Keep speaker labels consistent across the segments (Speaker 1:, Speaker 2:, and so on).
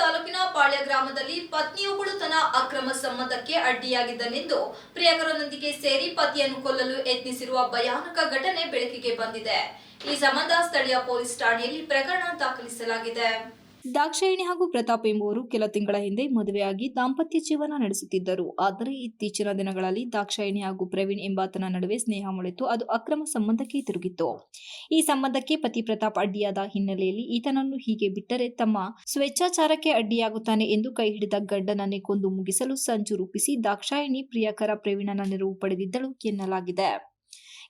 Speaker 1: ತಾಲೂಕಿನ ಪಾಳ್ಯ ಗ್ರಾಮದಲ್ಲಿ ಪತ್ನಿಯೊಬ್ಬಳು ತನ್ನ ಅಕ್ರಮ ಸಂಬಂಧಕ್ಕೆ ಅಡ್ಡಿಯಾಗಿದ್ದನೆಂದು ಪ್ರಿಯಕರೊಂದಿಗೆ ಸೇರಿ ಪತಿಯನ್ನು ಕೊಲ್ಲಲು ಯತ್ನಿಸಿರುವ ಭಯಾನಕ ಘಟನೆ ಬೆಳಕಿಗೆ ಬಂದಿದೆ. ಈ ಸಂಬಂಧ ಸ್ಥಳೀಯ ಪೊಲೀಸ್ ಠಾಣೆಯಲ್ಲಿ ಪ್ರಕರಣ ದಾಖಲಿಸಲಾಗಿದೆ. ದಾಕ್ಷಾಯಿಣಿ ಹಾಗೂ ಪ್ರತಾಪ್ ಎಂಬುವರು ಕೆಲ ತಿಂಗಳ ಹಿಂದೆ ಮದುವೆಯಾಗಿ ದಾಂಪತ್ಯ ಜೀವನ ನಡೆಸುತ್ತಿದ್ದರು. ಆದರೆ ಇತ್ತೀಚಿನ ದಿನಗಳಲ್ಲಿ ದಾಕ್ಷಾಯಿಣಿ ಹಾಗೂ ಪ್ರವೀಣ್ ಎಂಬಾತನ ನಡುವೆ ಸ್ನೇಹ ಮೊಳೆತು, ಅದು ಅಕ್ರಮ ಸಂಬಂಧಕ್ಕೆ ತಿರುಗಿತ್ತು. ಈ ಸಂಬಂಧಕ್ಕೆ ಪತಿ ಪ್ರತಾಪ್ ಅಡ್ಡಿಯಾದ ಹಿನ್ನೆಲೆಯಲ್ಲಿ ಈತನನ್ನು ಹೀಗೆ ಬಿಟ್ಟರೆ ತಮ್ಮ ಸ್ವೇಚ್ಛಾಚಾರಕ್ಕೆ ಅಡ್ಡಿಯಾಗುತ್ತಾನೆ ಎಂದು ಕೈ ಹಿಡಿದ ಗಂಡನನ್ನೇ ಕೊಂದು ಮುಗಿಸಲು ಸಂಚು ರೂಪಿಸಿ ದಾಕ್ಷಾಯಿಣಿ ಪ್ರಿಯಕರ ಪ್ರವೀಣನ ನೆರವು ಪಡೆದಿದ್ದಳು ಎನ್ನಲಾಗಿದೆ.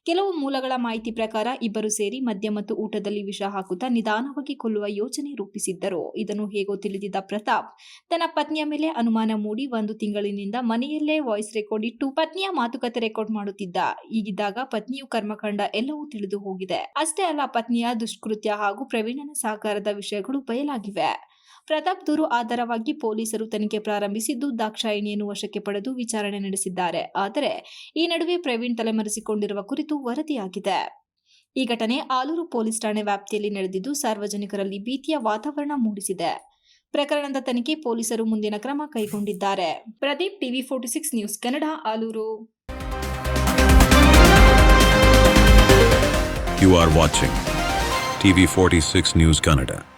Speaker 1: ಕೆಲವು ಮೂಲಗಳ ಮಾಹಿತಿ ಪ್ರಕಾರ ಇಬ್ಬರು ಸೇರಿ ಮದ್ಯ ಮತ್ತು ಊಟದಲ್ಲಿ ವಿಷ ಹಾಕುತ್ತಾ ನಿಧಾನವಾಗಿ ಕೊಲ್ಲುವ ಯೋಜನೆ ರೂಪಿಸಿದ್ದರು. ಇದನ್ನು ಹೇಗೋ ತಿಳಿದಿದ್ದ ಪ್ರತಾಪ್, ತನ್ನ ಪತ್ನಿಯ ಮೇಲೆ ಅನುಮಾನ ಮೂಡಿ ಒಂದು ತಿಂಗಳಿನಿಂದ ಮನೆಯಲ್ಲೇ ವಾಯ್ಸ್ ರೆಕಾರ್ಡ್ ಇಟ್ಟು ಪತ್ನಿಯ ಮಾತುಕತೆ ರೆಕಾರ್ಡ್ ಮಾಡುತ್ತಿದ್ದ. ಈಗಿದ್ದಾಗ ಪತ್ನಿಯು ಕರ್ಮಕಾಂಡ ಎಲ್ಲವೂ ತಿಳಿದು ಹೋಗಿದೆ. ಅಷ್ಟೇ ಅಲ್ಲ, ಪತ್ನಿಯ ದುಷ್ಕೃತ್ಯ ಹಾಗೂ ಪ್ರವೀಣನ ಸಹಕಾರದ ವಿಷಯಗಳು ಬಯಲಾಗಿವೆ. ಪ್ರತಾಪ್ ದೂರು ಆಧಾರವಾಗಿ ಪೊಲೀಸರು ತನಿಖೆ ಪ್ರಾರಂಭಿಸಿದ್ದು, ದಾಕ್ಷಾಯಿಣಿಯನ್ನು ವಶಕ್ಕೆ ಪಡೆದು ವಿಚಾರಣೆ ನಡೆಸಿದ್ದಾರೆ. ಆದರೆ, ಈ ನಡುವೆ ಪ್ರವೀಣ್ ತಲೆಮರೆಸಿಕೊಂಡಿರುವ ಕುರಿತು ವರದಿಯಾಗಿದೆ. ಈ ಘಟನೆ ಆಲೂರು ಪೊಲೀಸ್ ಠಾಣೆ ವ್ಯಾಪ್ತಿಯಲ್ಲಿ ನಡೆದಿದ್ದು, ಸಾರ್ವಜನಿಕರಲ್ಲಿ ಭೀತಿಯ ವಾತಾವರಣ ಮೂಡಿಸಿದೆ. ಪ್ರಕರಣದ ತನಿಖೆ ಪೊಲೀಸರು ಮುಂದಿನ ಕ್ರಮ ಕೈಗೊಂಡಿದ್ದಾರೆ. Pradeep, TV forty six news, Kannada, Alur.
Speaker 2: You are watching TV46 News Kannada.